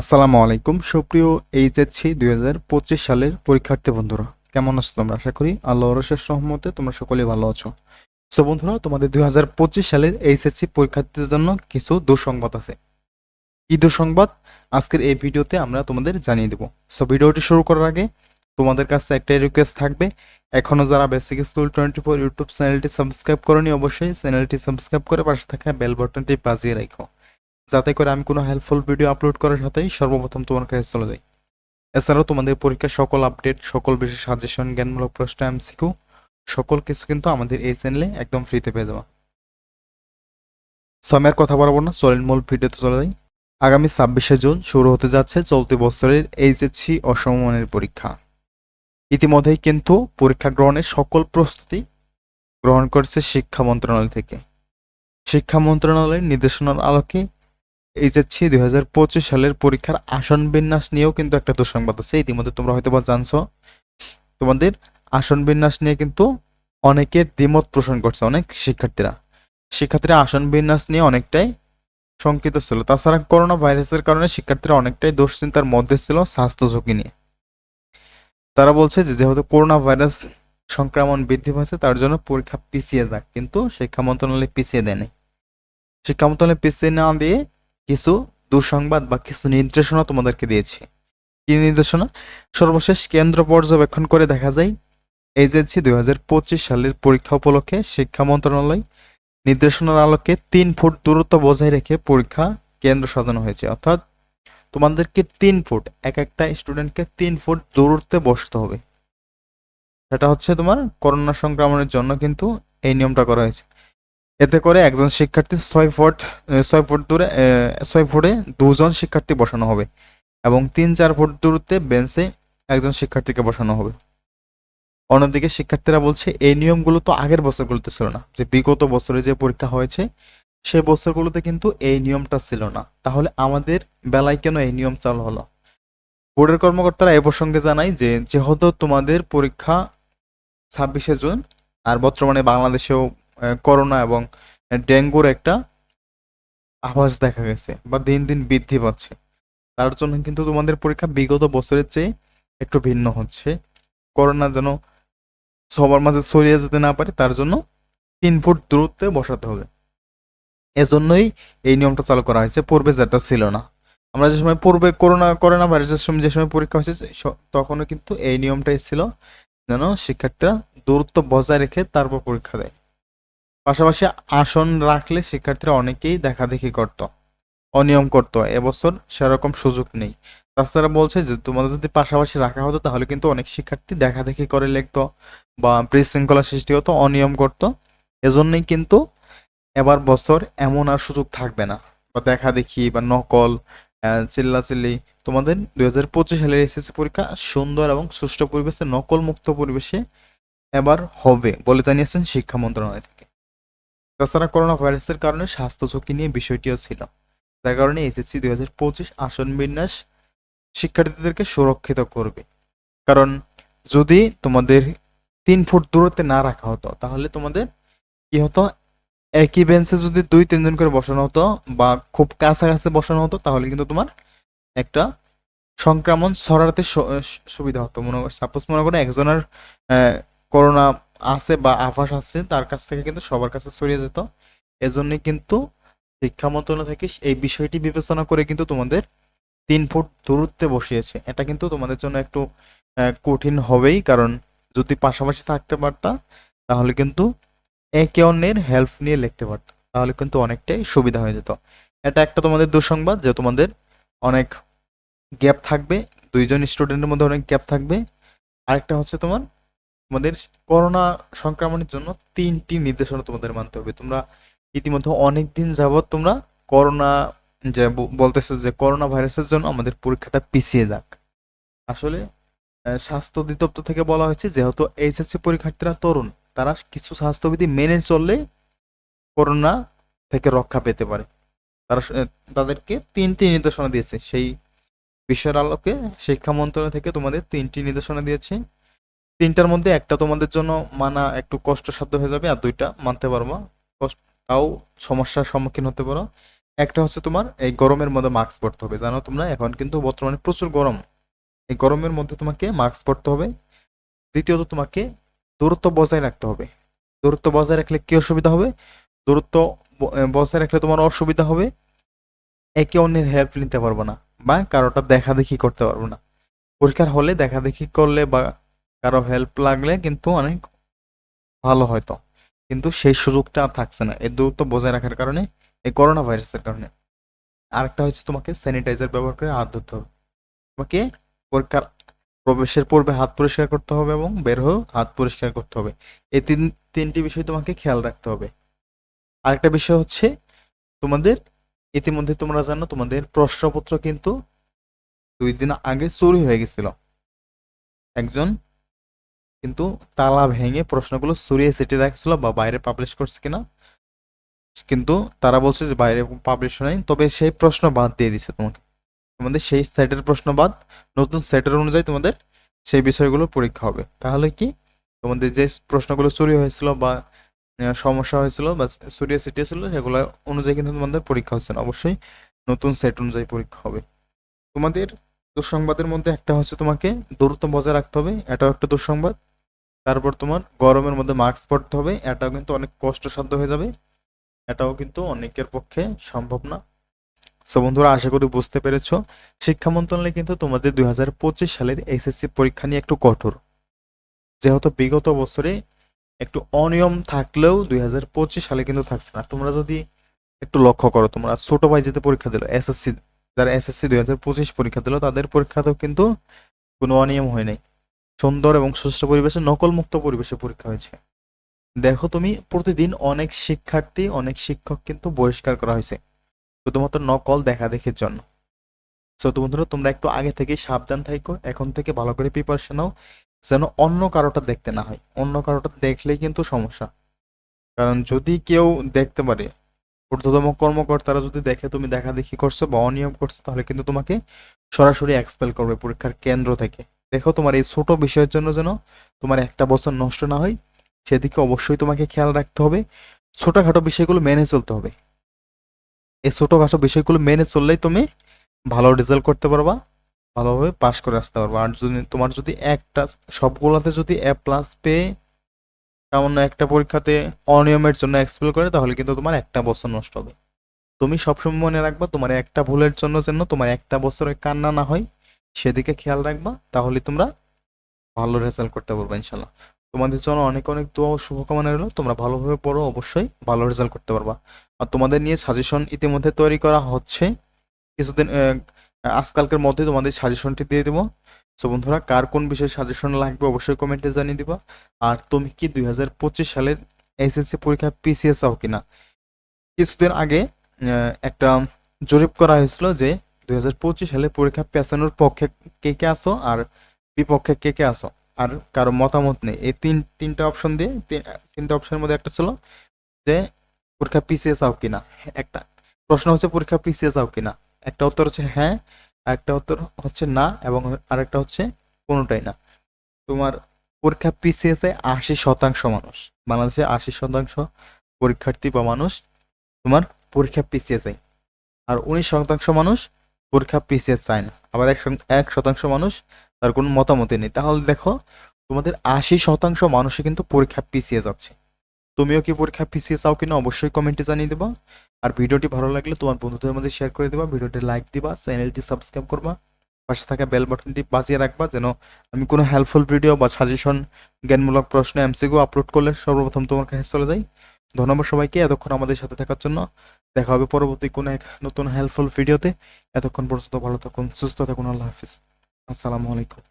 আসসালামু আলাইকুম। সুপ্রিয় এইচএসসি দুই হাজার পঁচিশ সালের পরীক্ষার্থী বন্ধুরা, কেমন আছো তোমরা? আশা করি আল্লাহ শেষ রহমতে তোমরা সকলে ভালো আছো। সো বন্ধুরা, তোমাদের দুই পঁচিশ সালের এইচএসসি পরীক্ষার্থীদের জন্য কিছু দুঃসংবাদ আছে। কি দুঃসংবাদ? আজকের এই ভিডিওতে আমরা তোমাদের জানিয়ে দেবো। সো ভিডিওটি শুরু করার আগে তোমাদের কাছে একটাই রিকোয়েস্ট থাকবে। এখনও যারা basic school twenty four YouTube চ্যানেলটি সাবস্ক্রাইব করনি, অবশ্যই চ্যানেলটি সাবস্ক্রাইব করে পাশে থাকা বেল বাটনটি বাজিয়ে রাখো। যাতে করে আমি কোনো হেল্পফুল ভিডিও আপলোড করার সাথেই সর্বপ্রথম তোমার কাছে চলে যাই। এছাড়াও তোমাদের পরীক্ষার সকল আপডেট সকল বিষয় সাজেশন জ্ঞানমূলক প্রশ্ন এমসিকিউ সকল কিছু কিন্তু আমাদের এই চ্যানেলে একদম ফ্রিতে পেয়ে যাওয়া সময়ের কথা বলব না, চলেন মূল ভিডিওতে চলে যাই। আগামী ছাব্বিশে জুন শুরু হতে যাচ্ছে চলতি বছরের এইচএসসি অসমমানের পরীক্ষা। ইতিমধ্যেই কিন্তু পরীক্ষা গ্রহণের সকল প্রস্তুতি গ্রহণ করেছে শিক্ষা মন্ত্রণালয় থেকে। শিক্ষা মন্ত্রণালয়ের নির্দেশনার আলোকে এইচএসসি দুই হাজার পঁচিশ সালের পরীক্ষার আসন বিন্যাস নিয়েও কিন্তু একটা দুঃসংবাদ আছে। ইতিমধ্যে তোমরা হয়তো বা জানছো। তোমাদের আসন বিন্যাস নিয়ে কিন্তু অনেকের দ্বিমত পোষণ করছে অনেক শিক্ষার্থীরা। শিক্ষার্থীরা আসন বিন্যাস নিয়ে অনেকটাই শঙ্কিত ছিল। তাছাড়া করোনা ভাইরাসের কারণে শিক্ষার্থীরা অনেকটাই দুশ্চিন্তার মধ্যে ছিল স্বাস্থ্য ঝুঁকি নিয়ে। তারা বলছে যে, যেহেতু করোনা ভাইরাস সংক্রমণ বৃদ্ধি পাচ্ছে, তার জন্য পরীক্ষা পিছিয়ে যাক। কিন্তু শিক্ষা মন্ত্রণালয় পিছিয়ে দেয়নি। শিক্ষা মন্ত্রণালয় পিছিয়ে না দিয়ে কিছু দুঃসংবাদ বা কিছু নির্দেশনা তোমাদেরকে দিয়েছি। কি নির্দেশনা? সর্বশেষ কেন্দ্র পর্যবেক্ষণ করে দেখা যায়, এইচএসসি দুই হাজার পঁচিশ সালের পরীক্ষা উপলক্ষে শিক্ষা মন্ত্রণালয় নির্দেশনার আলোকে তিন ফুট দূরত্ব বজায় রেখে পরীক্ষা কেন্দ্র সাজানো হয়েছে। অর্থাৎ তোমাদেরকে তিন ফুট, এক একটা স্টুডেন্টকে তিন ফুট দূরত্বে বসতে হবে। সেটা হচ্ছে তোমার করোনা সংক্রমণের জন্য কিন্তু এই নিয়মটা করা হয়েছে। এতে করে একজন শিক্ষার্থী ছয় ফুট ছয় ফুট দূরে ছয় ফুটে দুজন শিক্ষার্থী বসানো হবে এবং তিন, চার ফুট দূরত্বে বেঞ্চে একজন শিক্ষার্থীকে বসানো হবে। অন্যদিকে শিক্ষার্থীরা বলছে, এই নিয়মগুলো তো আগের বছরগুলোতে ছিল না। যে বিগত বছরে যে পরীক্ষা হয়েছে সেই বছরগুলোতে কিন্তু এই নিয়মটা ছিল না। তাহলে আমাদের বেলায় কেন এই নিয়ম চালু হলো? বোর্ডের কর্মকর্তারা এ প্রসঙ্গে জানায় যে, যেহেতু তোমাদের পরীক্ষা ছাব্বিশে জুন, আর বর্তমানে বাংলাদেশেও করোনা এবং ডেঙ্গুর একটা আভাস দেখা গেছে বা দিন দিন বৃদ্ধি পাচ্ছে। তার জন্য কিন্তু তোমাদের পরীক্ষা বিগত বছরের চেয়ে একটু ভিন্ন হচ্ছে। করোনা যেন সবার মাঝে ছড়িয়ে যেতে না পারে, তার জন্য তিন ফুট দূরত্বে বসাতে হবে। এজন্যই এই নিয়মটা চালু করা হয়েছে, পূর্বে যেটা ছিল না। আমরা যে সময় পূর্বে করোনা করোনা ভাইরাসের সময় যে সময় পরীক্ষা হয়েছে তখনও কিন্তু এই নিয়মটাই ছিল যেন শিক্ষার্থীরা দূরত্ব বজায় রেখে তারপর পরীক্ষা দেয়। পাশাপাশি আসন রাখলে শিক্ষার্থীরা অনেকেই দেখাদেখি করত, অনিয়ম করত, এবছর সেরকম সুযোগ নেই। তাছাড়া বলছে যে, তোমাদের যদি পাশাপাশি রাখা হতো, তাহলে কিন্তু অনেক শিক্ষার্থী দেখাদেখি করে লিখতো বা বিশৃঙ্খলা সৃষ্টি হতো, অনিয়ম করত। এজন্যই কিন্তু এবার বছর এমন আর সুযোগ থাকবে না। বা দেখাদেখি বা নকল চিল্লাচিল্লি। তোমাদের দুই হাজার পঁচিশ সালের এসএসসি পরীক্ষা সুন্দর এবং সুষ্ঠু পরিবেশে নকল মুক্ত পরিবেশে এবার হবে বলে জানিয়েছেন শিক্ষা মন্ত্রণালয়। তাছাড়া করোনা ভাইরাসের কারণে স্বাস্থ্য ঝুঁকি নিয়ে বিষয়টিও ছিল। যার কারণে এসএসসি দুই হাজার পঁচিশ আসন বিন্যাস শিক্ষার্থীদেরকে সুরক্ষিত করবে। কারণ যদি তোমাদের তিন ফুট দূরত্বে না রাখা হতো, তাহলে তোমাদের কি হতো? একই বেঞ্চে যদি দুই, তিনজন করে বসানো হতো বা খুব কাছাকাছি বসানো হতো, তাহলে কিন্তু তোমার একটা সংক্রমণ ছড়াতে সুবিধা হতো। মনে সাপোজ মনে করো একজনের করোনা আছে বা আভাস আছে, তার কাছ থেকে কিন্তু সবার কাছে ছড়িয়ে যেত। এজন্যই কিন্তু শিক্ষা মন্ত্রণালয় থেকে এই বিষয়টি বিবেচনা করে কিন্তু তোমাদের তিন ফুট দূরত্বে বসিয়েছে। এটা কিন্তু তোমাদের জন্য একটু কঠিন হবেই, কারণ যদি পাশাপাশি থাকতে পারতা, তাহলে কিন্তু একে অন্যের হেল্প নিয়ে লিখতে পারতো, তাহলে কিন্তু অনেকটাই সুবিধা হয়ে যেত। এটা একটা তোমাদের দুঃসংবাদ যে তোমাদের অনেক গ্যাপ থাকবে, দুইজন স্টুডেন্টের মধ্যে অনেক গ্যাপ থাকবে। আরেকটা হচ্ছে তোমার তোমাদের করোনা সংক্রমণের জন্য তিনটি নির্দেশনা তোমাদের মানতে হবে। তোমরা ইতিমধ্যে অনেক দিন যাবৎ তোমরা করোনা যে বলতেছো যে করোনা ভাইরাসের জন্য আমাদের পরীক্ষাটা পিছিয়ে যাক। আসলে স্বাস্থ্য অধিদপ্তর থেকে বলা হয়েছে, যেহেতু এইচএসসি পরীক্ষার্থীরা তরুণ, তারা কিছু স্বাস্থ্যবিধি মেনে চললে করোনা থেকে রক্ষা পেতে পারে। তারা তাদেরকে তিনটি নির্দেশনা দিয়েছে। সেই বিষয়ের আলোকে শিক্ষা মন্ত্রণালয় থেকে তোমাদের তিনটি নির্দেশনা দিয়েছে। তিনটার মধ্যে একটা তোমাদের জন্য মানা একটু কষ্টসাধ্য হয়ে যাবে আর দুইটা মানতে পারবা কষ্ট তাও সমস্যার সম্মুখীন হতে পারো। একটা হচ্ছে তোমার এই গরমের মধ্যে মাস্ক পরতে হবে। জানো তোমরা, এখন কিন্তু বর্তমানে প্রচুর গরম। এই গরমের মধ্যে তোমাকে মাস্ক পরতে হবে। দ্বিতীয়ত তোমাকে দূরত্ব বজায় রাখতে হবে। দূরত্ব বজায় রাখলে কি অসুবিধা হবে? দূরত্ব বজায় রাখলে তোমার অসুবিধা হবে। একে অন্যের হেল্প নিতে পারব না বা কারোটা দেখা দেখি করতে পারব না। পরীক্ষার হলে দেখা দেখি করলে বা কারও হেল্প লাগলে কিন্তু অনেক ভালো হয়তো। কিন্তু সেই সুযোগটা আর থাকছে না। এই দূরত্ব বজায় রাখার কারণে, এই করোনা ভাইরাসের কারণে। আরেকটা হচ্ছে তোমাকে স্যানিটাইজার ব্যবহার করে হাত ধুতে হবে। তোমাকে পরীক্ষার প্রবেশের পূর্বে হাত পরিষ্কার করতে হবে এবং বের হয়েও হাত পরিষ্কার করতে হবে। এই তিন, তিনটি বিষয় তোমাকে খেয়াল রাখতে হবে। আরেকটা বিষয় হচ্ছে তোমাদের, ইতিমধ্যে তোমরা জানো তোমাদের প্রশ্নপত্র কিন্তু দুই দিন আগে চুরি হয়ে গেছিল। একজন কিন্তু তালা ভেঙে প্রশ্নগুলো সরিয়ে সেটে রাখছিল বা বাইরে পাবলিশ করছে কিনা। কিন্তু তারা বলছে যে বাইরে পাবলিশ হয়নি তবে সেই প্রশ্ন বাদ দিয়ে দিছে তোমাকে। তোমাদের সেই সেটের প্রশ্ন বাদ, নতুন সেটের অনুযায়ী তোমাদের সেই বিষয়গুলো পরীক্ষা হবে। তাহলে কি? তোমাদের যে প্রশ্নগুলো চুরি হয়েছিল বা সমস্যা হয়েছিল বা সরিয়ে ছিটিয়েছিল সেগুলো অনুযায়ী কিন্তু তোমাদের পরীক্ষা হচ্ছে না। অবশ্যই নতুন সেট অনুযায়ী পরীক্ষা হবে। তোমাদের দুঃসংবাদের মধ্যে একটা হচ্ছে তোমাকে দূরত্ব বজায় রাখতে হবে, এটাও একটা দুঃসংবাদ। তারপর তোমার গরমের মধ্যে মাস্ক পরতে হবে। এটাও কিন্তু অনেক কষ্টসাধ্য হয়ে যাবে। এটাও কিন্তু অনেকের পক্ষে সম্ভব না। সো বন্ধুরা, আশা করি বুঝতে পেরেছ। শিক্ষা মন্ত্রণালয় কিন্তু তোমাদের দুই সালের এসএসসি পরীক্ষা নিয়ে একটু কঠোর। যেহেতু বিগত বছরে একটু অনিয়ম থাকলেও দুই হাজার পঁচিশ সালে কিন্তু থাকছে না। তোমরা যদি একটু লক্ষ্য করো, তোমরা ছোট ভাই যেতে পরীক্ষা দিল এসএসসি যারা এসএসসি দুই হাজার পঁচিশ পরীক্ষা দিল, তাদের পরীক্ষাতেও কিন্তু কোনো অনিয়ম হয় নাই। সুন্দর এবং সুস্থ পরিবেশে, নকলমুক্ত পরিবেশে পরীক্ষা হয়েছে। দেখো তুমি, প্রতিদিন অনেক শিক্ষার্থী, অনেক শিক্ষক কিন্তু বহিষ্কার করা হয়েছে, শুধুমাত্র নকল দেখা দেখির জন্য সো বন্ধুরা, তোমরা একটু আগে থেকে সাবধান থাকো এখন থেকে ভালো করে প্রিপারেশন নাও, যেন অন্য কারোটা দেখতে না হয়। অন্য কারোটা দেখলেই কিন্তু সমস্যা। কারণ যদি কেউ দেখতে পারে, ঊর্ধ্বতম কর্মকর্তারা যদি দেখে তুমি দেখা দেখি করছ বা অনিয়ম করছ, তাহলে কিন্তু তোমাকে সরাসরি এক্সপেল করবে পরীক্ষার কেন্দ্র থেকে। দেখো তোমার এই ছোট বিষয়ের জন্য যেন তোমার একটা বছর নষ্ট না হয়, সেদিকে অবশ্যই তোমাকে খেয়াল রাখতে হবে। ছোটখাটো বিষয়গুলো মেনে চলতে হবে। এই ছোটখাটো বিষয়গুলো মেনে চললেই তুমি ভালো রেজাল্ট করতে পারবা, ভালোভাবে পাশ করে আসতে পারবা। আর যদি তোমার যদি একটা, সবগুলোতে যদি এ প্লাস পেয়ে সামান্য একটা পরীক্ষাতে অনিয়মের জন্য এক্সপেল করে, তাহলে কিন্তু তোমার একটা বছর নষ্ট হবে। তুমি সবসময় মনে রাখবা তোমার একটা ভুলের জন্য যেন তোমার একটা বছরে কান্না না হয়। সেদিকে খেয়াল রাখবা, তাহলে তোমরা ভালো রেজাল্ট করতে পারবে ইনশাল্লাহ তোমাদের জন্য অনেক অনেক দোয়া ও শুভকামনা রইল। তোমরা ভালোভাবে পড়ো, অবশ্যই ভালো রেজাল্ট করতে পারবা। আর তোমাদের নিয়ে সাজেশন ইতিমধ্যে তৈরি করা হচ্ছে। কিছুদিন আজকালকের মধ্যে তোমাদের সাজেশনটি দিয়ে দেবো। সো বন্ধুরা, কার কোন বিষয়ে সাজেশন লাগবে অবশ্যই কমেন্টে জানিয়ে দিবা। আর তুমি কি দুই হাজার পঁচিশ সালের এসএসসি পরীক্ষা পিসিএস চাও কিনা? কিছুদিন আগে একটা জরিপ করা হয়েছিল যে দুই সালে পরীক্ষা পেছানোর পক্ষে কে কে আসো আর বিপক্ষে কে কে আসো আর কারও মতামত নেই। এই তিন, তিনটা অপশন দিয়ে, তিন- তিনটা অপশনের মধ্যে একটা ছিল যে পরীক্ষা পিছিয়ে চাও কিনা। একটা প্রশ্ন হচ্ছে পরীক্ষা পিছিয়ে চাও কিনা। একটা উত্তর হচ্ছে হ্যাঁ একটা উত্তর হচ্ছে না এবং আরেকটা হচ্ছে কোনোটাই না। তোমার পরীক্ষা পিছিয়ে যায় আশি শতাংশ মানুষ। বাংলাদেশে আশি শতাংশ পরীক্ষার্থী বা মানুষ তোমার পরীক্ষা পিছিয়ে যায়। আর উনিশ শতাংশ মানুষ পরীক্ষা পিছিয়ে চায় না। আবার এক এক শতাংশ মানুষ তার কোনো মতামতই নেই। তাহলে দেখো, তোমাদের আশি শতাংশ মানুষই কিন্তু পরীক্ষা পিছিয়ে যাচ্ছে। তুমিও কি পরীক্ষা পিছিয়ে চাও কিনা অবশ্যই কমেন্টে জানিয়ে দেবা। আর ভিডিওটি ভালো লাগলে তোমার বন্ধুদের মধ্যে শেয়ার করে দেবা, ভিডিওটি লাইক দিবা চ্যানেলটি সাবস্ক্রাইব করবা, পাশে থাকা বেল বাটনটি বাজিয়ে রাখবা যেন আমি কোনো হেল্পফুল ভিডিও বা সাজেশন জ্ঞানমূলক প্রশ্ন এমসিকিউ আপলোড করলে সর্বপ্রথম তোমার কাছে চলে যাই। ধন্যবাদ সবাইকে এতক্ষণ আমাদের সাথে থাকার জন্য। দেখা হবে পরবর্তী কোনো এক নতুন হেল্পফুল ভিডিওতে এতক্ষণ পর্যন্ত ভালো থাকুন, সুস্থ থাকুন, আল্লাহ হাফিজ। আসসালামু আলাইকুম।